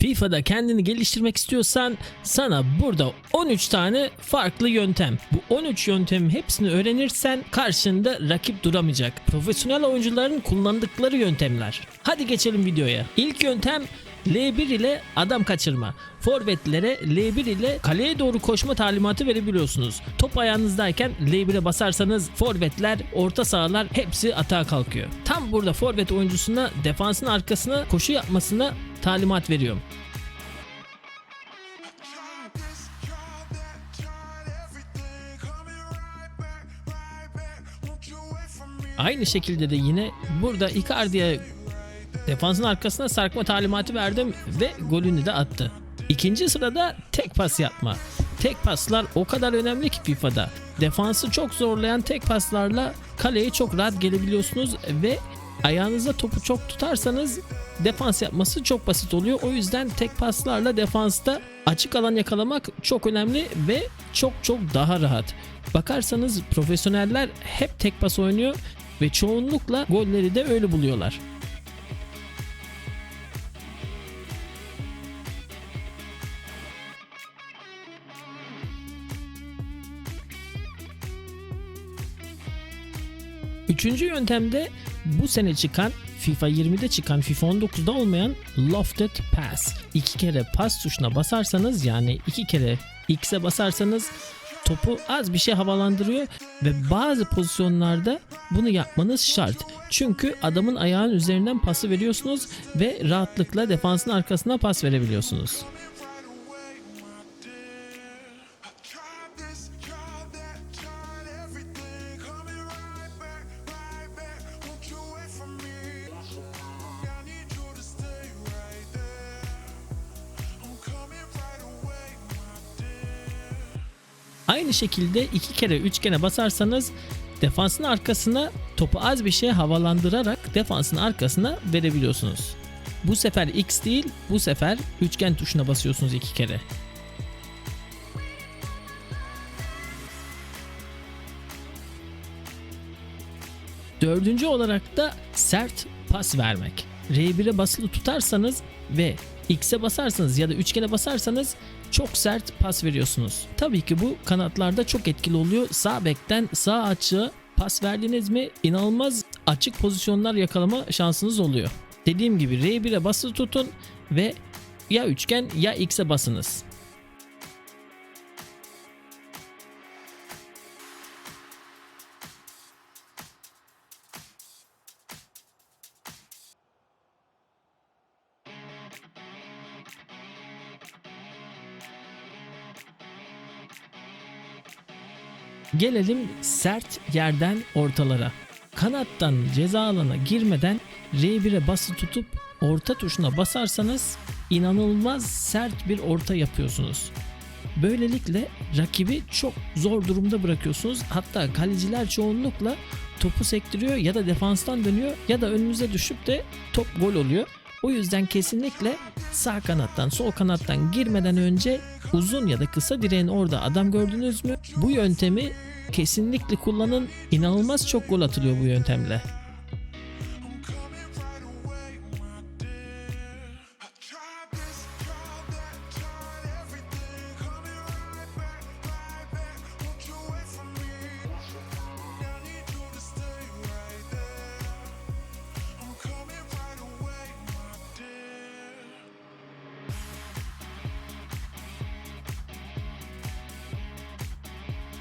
FIFA'da kendini geliştirmek istiyorsan sana burada 13 tane farklı yöntem. Bu 13 yöntemin hepsini öğrenirsen karşında rakip duramayacak. Profesyonel oyuncuların kullandıkları yöntemler. Hadi geçelim videoya. İlk yöntem L1 ile adam kaçırma. Forvetlere L1 ile kaleye doğru koşma talimatı verebiliyorsunuz. Top ayağınızdayken L1'e basarsanız forvetler, orta sahalar hepsi atağa kalkıyor. Tam burada forvet oyuncusuna defansın arkasına koşu yapmasına talimat veriyorum. Aynı şekilde de yine burada Icardi'ye defansın arkasına sarkma talimatı verdim ve golünü de attı. İkinci sırada tek pas yapma. Tek paslar o kadar önemli ki FIFA'da. Defansı çok zorlayan tek paslarla kaleye çok rahat gelebiliyorsunuz ve ayağınıza topu çok tutarsanız defans yapması çok basit oluyor. O yüzden tek paslarla defansta açık alan yakalamak çok önemli ve çok çok daha rahat. Bakarsanız profesyoneller hep tek pas oynuyor ve çoğunlukla golleri de öyle buluyorlar. Üçüncü yöntemde bu sene çıkan FIFA 20'de çıkan FIFA 19'da olmayan Lofted Pass. İki kere pas tuşuna basarsanız yani iki kere X'e basarsanız topu az bir şey havalandırıyor ve bazı pozisyonlarda bunu yapmanız şart. Çünkü adamın ayağın üzerinden pası veriyorsunuz ve rahatlıkla defansın arkasına pas verebiliyorsunuz. Aynı şekilde iki kere üçgene basarsanız defansın arkasına topu az bir şey havalandırarak defansın arkasına verebiliyorsunuz. Bu sefer X değil, bu sefer üçgen tuşuna basıyorsunuz iki kere. Dördüncü olarak da sert pas vermek. R1'e basılı tutarsanız ve X'e basarsanız ya da üçgene basarsanız çok sert pas veriyorsunuz. Tabii ki bu kanatlarda çok etkili oluyor. Sağ bekten sağ açığa pas verdiniz mi inanılmaz açık pozisyonlar yakalama şansınız oluyor. Dediğim gibi R1'e basılı tutun ve ya üçgen ya X'e basınız. Gelelim sert yerden ortalara. Kanattan ceza alana girmeden R1'e bası tutup orta tuşuna basarsanız inanılmaz sert bir orta yapıyorsunuz. Böylelikle rakibi çok zor durumda bırakıyorsunuz. Hatta kaleciler çoğunlukla topu sektiriyor ya da defanstan dönüyor ya da önünüze düşüp de top gol oluyor. O yüzden kesinlikle sağ kanattan sol kanattan girmeden önce uzun ya da kısa direğin orada adam gördünüz mü? Bu yöntemi kesinlikle kullanın. İnanılmaz çok gol atılıyor bu yöntemle.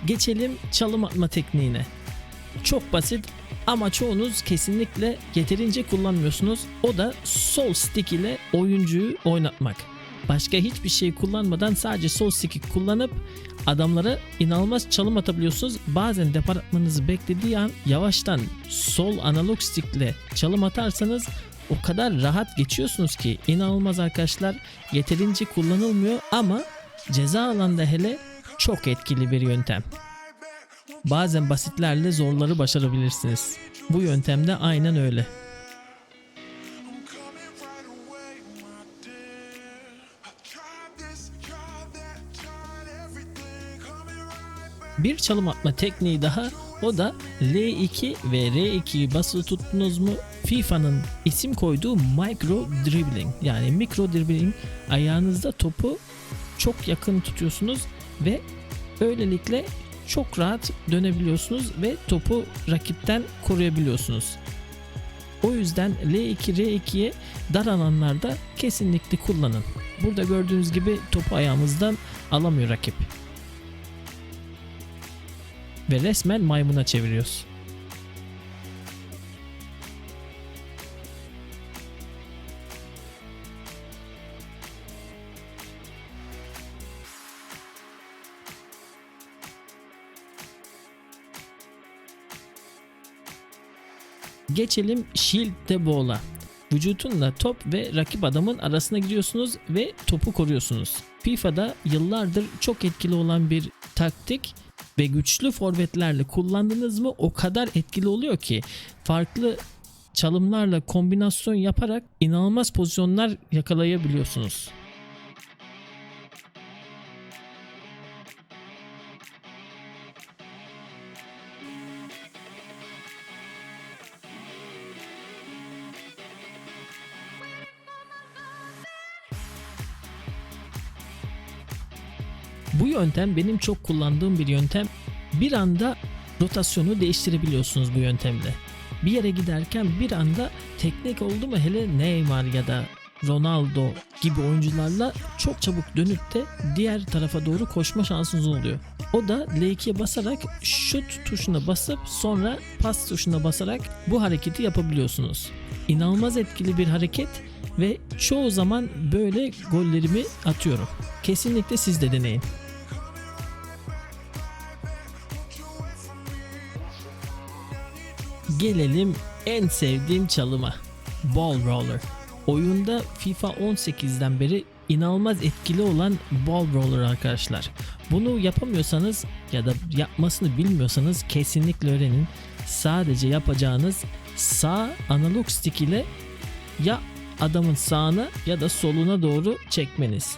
Geçelim çalım atma tekniğine. Çok basit ama çoğunuz kesinlikle yeterince kullanmıyorsunuz. O da sol stick ile oyuncuyu oynatmak. Başka hiçbir şey kullanmadan sadece sol stick'i kullanıp adamlara inanılmaz çalım atabiliyorsunuz. Bazen depar atmanızı beklediği an yavaştan sol analog stick ile çalım atarsanız o kadar rahat geçiyorsunuz ki inanılmaz arkadaşlar yeterince kullanılmıyor ama ceza alanda hele çok etkili bir yöntem. Bazen basitlerle zorları başarabilirsiniz. Bu yöntemde aynen öyle. Bir çalım atma tekniği daha o da L2 ve R2'yi basılı tuttunuz mu FIFA'nın isim koyduğu micro dribbling yani mikro dribbling ayağınızda topu çok yakın tutuyorsunuz ve böylelikle çok rahat dönebiliyorsunuz ve topu rakipten koruyabiliyorsunuz. O yüzden L2 R2'ye dar alanlarda kesinlikle kullanın. Burada gördüğünüz gibi topu ayağımızdan alamıyor rakip. Ve resmen maymuna çeviriyoruz. Geçelim Shield de Ball'a. Vücutunla top ve rakip adamın arasına giriyorsunuz ve topu koruyorsunuz. FIFA'da yıllardır çok etkili olan bir taktik ve güçlü forvetlerle kullandınız mı o kadar etkili oluyor ki farklı çalımlarla kombinasyon yaparak inanılmaz pozisyonlar yakalayabiliyorsunuz. Bu yöntem benim çok kullandığım bir yöntem. Bir anda rotasyonu değiştirebiliyorsunuz bu yöntemle. Bir yere giderken bir anda teknik oldu mu hele Neymar ya da Ronaldo gibi oyuncularla çok çabuk dönüp de diğer tarafa doğru koşma şansınız oluyor. O da L2'ye basarak şut tuşuna basıp sonra pas tuşuna basarak bu hareketi yapabiliyorsunuz. İnanılmaz etkili bir hareket ve çoğu zaman böyle gollerimi atıyorum. Kesinlikle siz de deneyin. Gelelim en sevdiğim çalıma. Ball Roller. Oyunda FIFA 18'den beri inanılmaz etkili olan Ball Roller arkadaşlar. Bunu yapamıyorsanız ya da yapmasını bilmiyorsanız kesinlikle öğrenin. Sadece yapacağınız sağ analog stick ile ya adamın sağına ya da soluna doğru çekmeniz.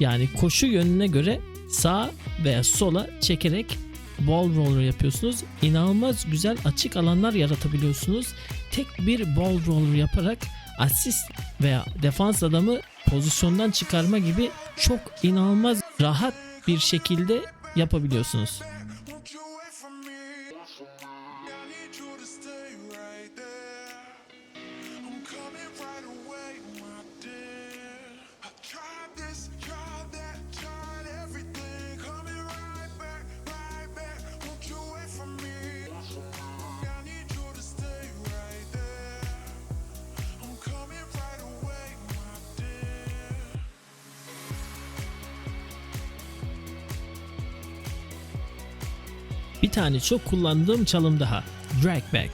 Yani koşu yönüne göre sağ veya sola çekerek ball roller yapıyorsunuz. İnanılmaz güzel açık alanlar yaratabiliyorsunuz. Tek bir ball roller yaparak asist veya defans adamı pozisyondan çıkarma gibi çok inanılmaz rahat bir şekilde yapabiliyorsunuz. Bir tane çok kullandığım çalım daha. Drag back.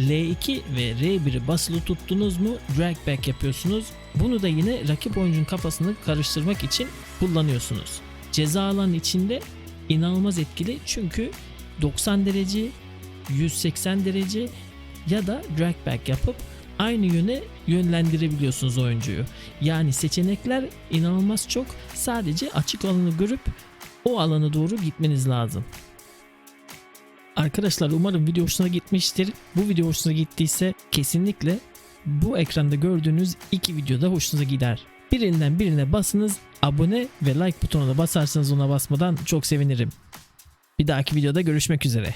L2 ve R1'i basılı tuttunuz mu drag back yapıyorsunuz. Bunu da yine rakip oyuncunun kafasını karıştırmak için kullanıyorsunuz. Ceza alanı içinde inanılmaz etkili çünkü 90 derece, 180 derece ya da drag back yapıp aynı yöne yönlendirebiliyorsunuz oyuncuyu. Yani seçenekler inanılmaz çok. Sadece açık alanı görüp o alana doğru gitmeniz lazım. Arkadaşlar umarım video hoşuna gitmiştir. Bu video hoşuna gittiyse kesinlikle bu ekranda gördüğünüz iki videoda hoşunuza gider. Birinden birine basınız, abone ve like butonuna basarsanız ona basmadan çok sevinirim. Bir dahaki videoda görüşmek üzere.